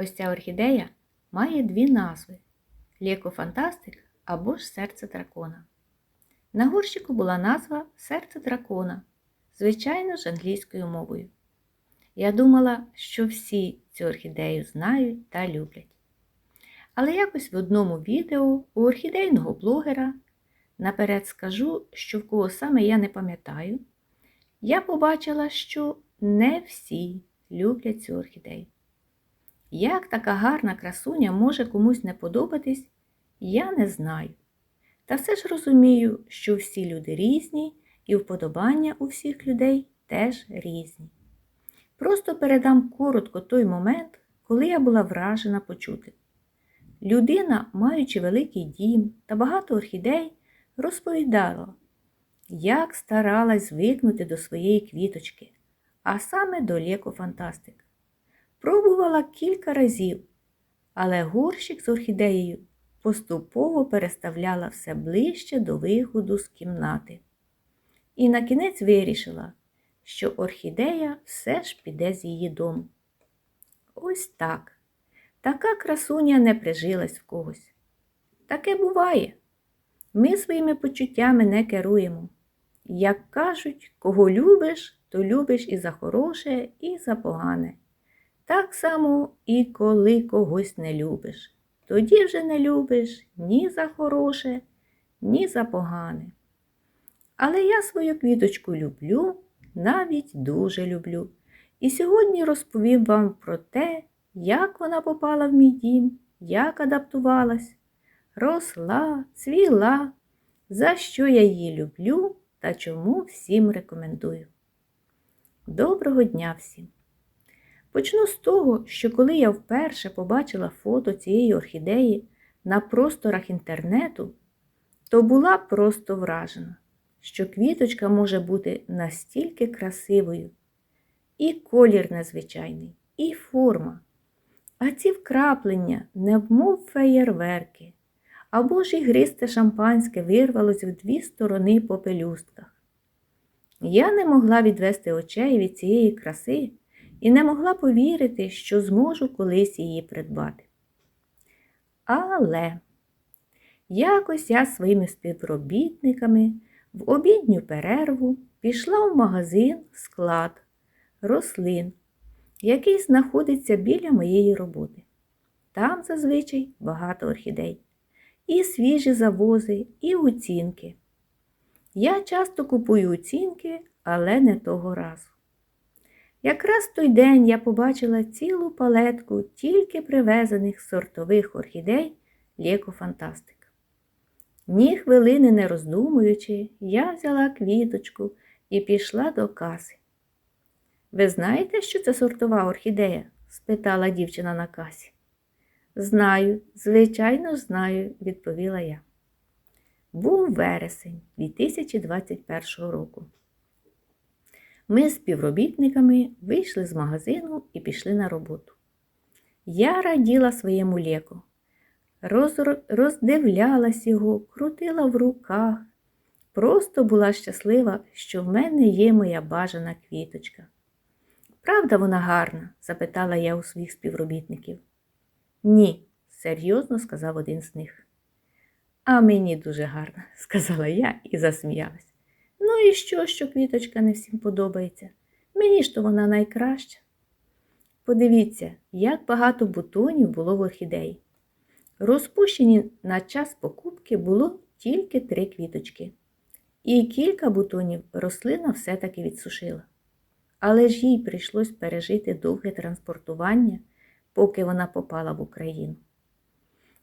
Ось ця орхідея має дві назви Лєкофантастик або ж серце дракона. На горщику була назва Серце дракона, звичайно ж англійською мовою. Я думала, що всі цю орхідею знають та люблять. Але якось в одному відео у орхідейного блогера, наперед скажу, що в кого саме я не пам'ятаю, я побачила, що не всі люблять цю орхідею. Як така гарна красуня може комусь не подобатись, я не знаю. Та все ж розумію, що всі люди різні і вподобання у всіх людей теж різні. Просто передам коротко той момент, коли я була вражена почути. Людина, маючи великий дім та багато орхідей, розповідала, як старалась звикнути до своєї квіточки, а саме до Лекофантастик. Пробувала кілька разів, але горщик з орхідеєю поступово переставляла все ближче до виходу з кімнати. І на кінець вирішила, що орхідея все ж піде з її дому. Ось так. Така красуня не прижилась в когось. Таке буває. Ми своїми почуттями не керуємо. Як кажуть, кого любиш, то любиш і за хороше, і за погане. Так само і коли когось не любиш. Тоді вже не любиш ні за хороше, ні за погане. Але я свою квіточку люблю, навіть дуже люблю. І сьогодні розповім вам про те, як вона попала в мій дім, як адаптувалась, росла, цвіла, за що я її люблю та чому всім рекомендую. Доброго дня всім! Почну з того, що коли я вперше побачила фото цієї орхідеї на просторах інтернету, то була просто вражена, що квіточка може бути настільки красивою, і колір незвичайний, і форма. А ці вкраплення, невмов феєрверки, або ж ігристе шампанське вирвалось в дві сторони по пелюстках. Я не могла відвести очей від цієї краси і не могла повірити, що зможу колись її придбати. Але якось я своїми співробітниками в обідню перерву пішла в магазин склад рослин, який знаходиться біля моєї роботи. Там зазвичай багато орхідей, і свіжі завози, і оцінки. Я часто купую оцінки, але не того разу. Якраз той день я побачила цілу палетку тільки привезених сортових орхідей Лекофантастик. Ні хвилини не роздумуючи, я взяла квіточку і пішла до каси. Ви знаєте, що це сортова орхідея? спитала дівчина на касі. Знаю, звичайно, знаю, відповіла я. Був вересень 2021 року. Ми з співробітниками вийшли з магазину і пішли на роботу. Я раділа своєму леку, роз... роздивлялась його, крутила в руках. Просто була щаслива, що в мене є моя бажана квіточка. Правда, вона гарна? запитала я у своїх співробітників. Ні, серйозно сказав один з них. А мені дуже гарна, сказала я і засміялась. Ну і що, що квіточка не всім подобається? Мені ж то вона найкраща. Подивіться, як багато бутонів було в орхідеї. Розпущені на час покупки було тільки три квіточки. І кілька бутонів рослина все-таки відсушила. Але ж їй прийшлось пережити довге транспортування, поки вона попала в Україну.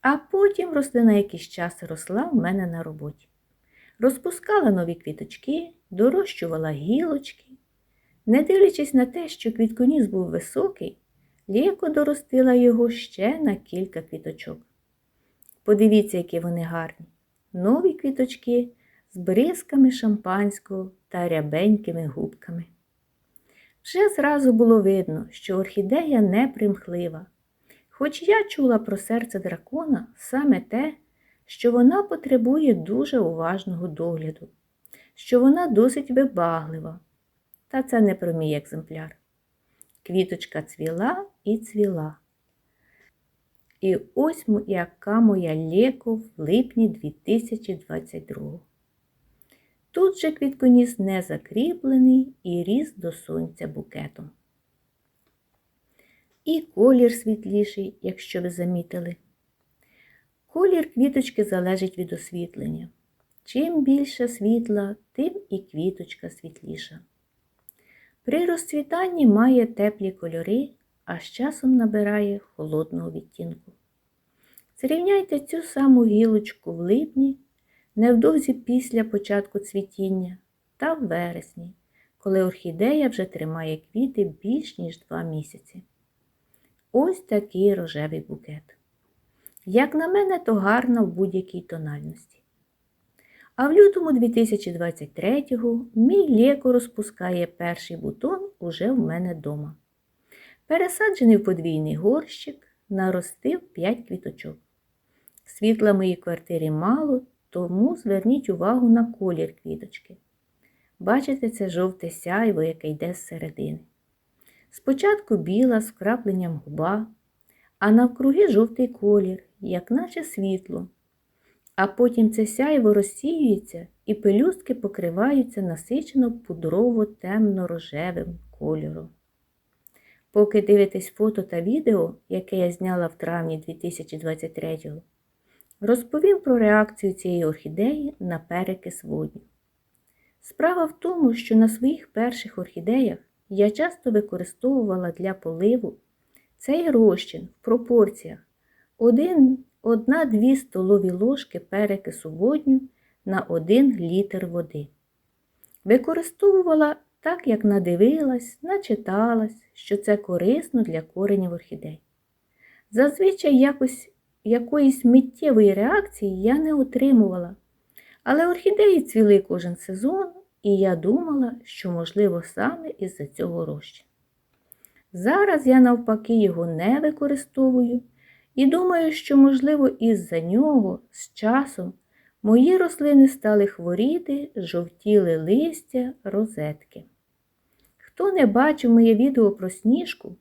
А потім рослина якийсь час росла в мене на роботі розпускала нові квіточки, дорощувала гілочки. Не дивлячись на те, що квітконіс був високий, Лєко доростила його ще на кілька квіточок. Подивіться, які вони гарні. Нові квіточки з бризками шампанського та рябенькими губками. Вже зразу було видно, що орхідея не примхлива. Хоч я чула про серце дракона саме те, що вона потребує дуже уважного догляду, що вона досить вибаглива. Та це не про мій екземпляр. Квіточка цвіла і цвіла. І ось яка моя леко в липні 2022. Тут же квітконіс не закріплений і ріс до сонця букетом. І колір світліший, якщо ви замітили. Колір квіточки залежить від освітлення. Чим більше світла, тим і квіточка світліша. При розцвітанні має теплі кольори, а з часом набирає холодного відтінку. Зрівняйте цю саму гілочку в липні, невдовзі після початку цвітіння та в вересні, коли орхідея вже тримає квіти більш ніж два місяці. Ось такий рожевий букет. Як на мене, то гарно в будь-якій тональності. А в лютому 2023-го мій леко розпускає перший бутон уже в мене вдома. Пересаджений в подвійний горщик, наростив 5 квіточок. Світла моїй квартирі мало, тому зверніть увагу на колір квіточки. Бачите, це жовте сяйво, яке йде зсередини. Спочатку біла з вкрапленням губа, а навкруги жовтий колір, як наче світло. А потім це сяйво розсіюється і пелюстки покриваються насичено пудрово темно-рожевим кольором. Поки дивитесь фото та відео, яке я зняла в травні 2023-го, розповім про реакцію цієї орхідеї на перекис водню. Справа в тому, що на своїх перших орхідеях я часто використовувала для поливу цей розчин в пропорціях 1-2 столові ложки перекису водню на 1 літр води. Використовувала так, як надивилась, начиталась, що це корисно для коренів орхідей. Зазвичай якось, якоїсь миттєвої реакції я не отримувала, але орхідеї цвіли кожен сезон, і я думала, що можливо саме із-за цього розчину. Зараз я навпаки його не використовую і думаю, що, можливо, із-за нього з часом мої рослини стали хворіти, жовтіли листя, розетки. Хто не бачив моє відео про сніжку,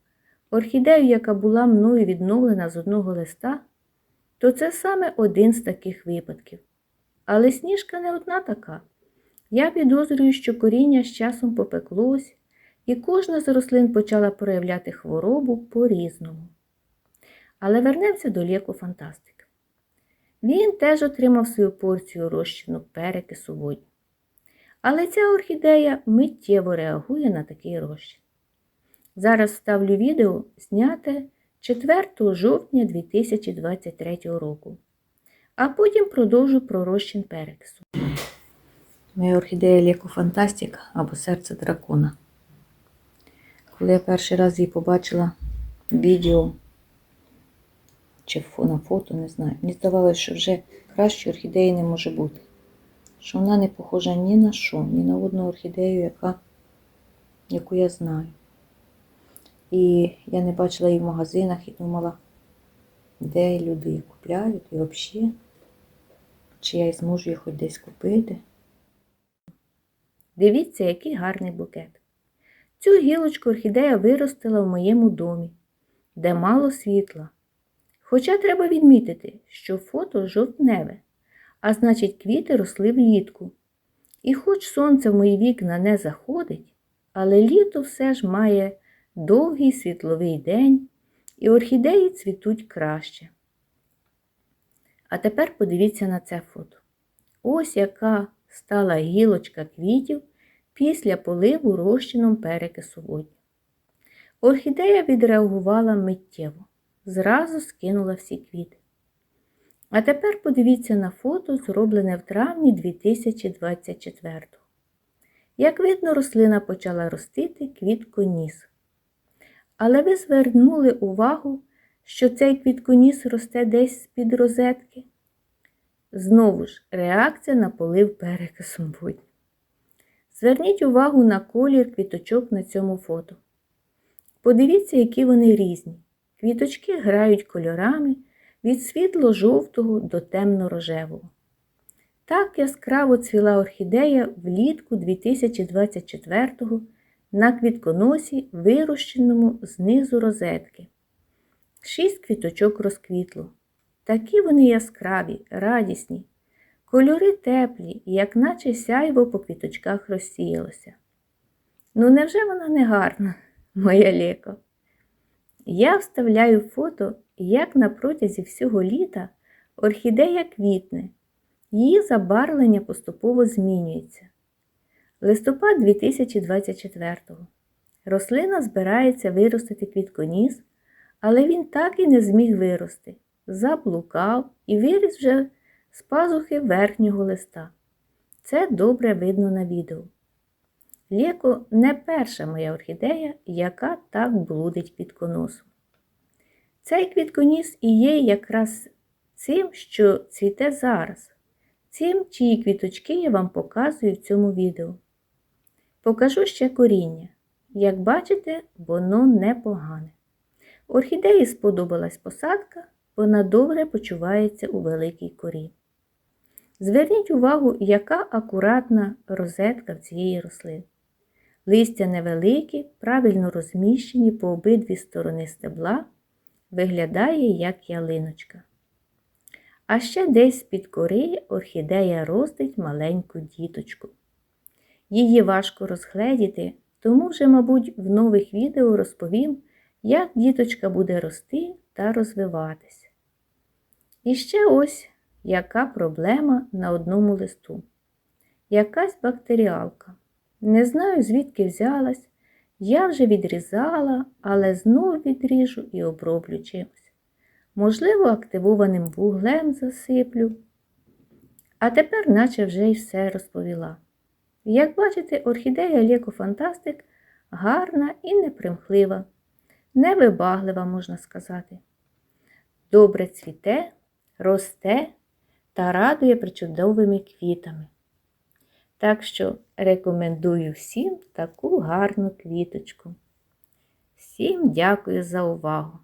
орхідею, яка була мною відновлена з одного листа, то це саме один з таких випадків. Але сніжка не одна така. Я підозрюю, що коріння з часом попеклось, і кожна з рослин почала проявляти хворобу по-різному. Але вернемося до ліку фантастик. Він теж отримав свою порцію розчину перекису водню. Але ця орхідея миттєво реагує на такий розчин. Зараз ставлю відео, зняте 4 жовтня 2023 року, а потім продовжу про розчин перекису. Моя орхідея Леко Фантастик або серце дракона. Коли я перший раз її побачила в відео чи на фото, не знаю, мені здавалося, що вже кращої орхідеї не може бути. Що вона не похожа ні на що, ні на одну орхідею, яка, яку я знаю. І я не бачила її в магазинах і думала, де люди її купляють і взагалі, чи я зможу її хоч десь купити. Дивіться, який гарний букет. Цю гілочку орхідея виростила в моєму домі, де мало світла. Хоча треба відмітити, що фото жовтневе, а значить, квіти росли влітку. І хоч сонце в мої вікна не заходить, але літо все ж має довгий світловий день, і орхідеї цвітуть краще. А тепер подивіться на це фото. Ось яка стала гілочка квітів після поливу розчином перекису водню. Орхідея відреагувала миттєво, зразу скинула всі квіти. А тепер подивіться на фото, зроблене в травні 2024 Як видно, рослина почала ростити квітконіс. Але ви звернули увагу, що цей квітконіс росте десь з-під розетки? Знову ж, реакція на полив перекисом водню. Зверніть увагу на колір квіточок на цьому фото. Подивіться, які вони різні. Квіточки грають кольорами від світло-жовтого до темно-рожевого. Так яскраво цвіла орхідея влітку 2024-го на квітконосі, вирощеному знизу розетки. Шість квіточок розквітло. Такі вони яскраві, радісні, кольори теплі, як наче сяйво по квіточках розсіялося. Ну, невже вона не гарна, моя ліко? Я вставляю фото, як на протязі всього літа орхідея квітне. Її забарвлення поступово змінюється. Листопад 2024-го. Рослина збирається виростити квітконіс, але він так і не зміг вирости. Заблукав і виріс вже з пазухи верхнього листа. Це добре видно на відео. Лєко не перша моя орхідея, яка так блудить квітконосом. Цей квітконіс і є якраз цим, що цвіте зараз, цим, чиї квіточки я вам показую в цьому відео. Покажу ще коріння. Як бачите, воно непогане. Орхідеї сподобалась посадка, вона добре почувається у великій корі. Зверніть увагу, яка акуратна розетка в цієї рослини. Листя невеликі, правильно розміщені по обидві сторони стебла, виглядає як ялиночка. А ще десь під кори орхідея ростить маленьку діточку. Її важко розгледіти, тому вже, мабуть, в нових відео розповім, як діточка буде рости та розвиватися. І ще ось яка проблема на одному листу. Якась бактеріалка. Не знаю, звідки взялась. Я вже відрізала, але знову відріжу і оброблю чимось. Можливо, активованим вуглем засиплю. А тепер, наче вже й все розповіла. Як бачите, орхідея Леко Фантастик гарна і непримхлива, невибаглива, можна сказати. Добре цвіте, росте та радує причудовими квітами. Так що рекомендую всім таку гарну квіточку. Всім дякую за увагу!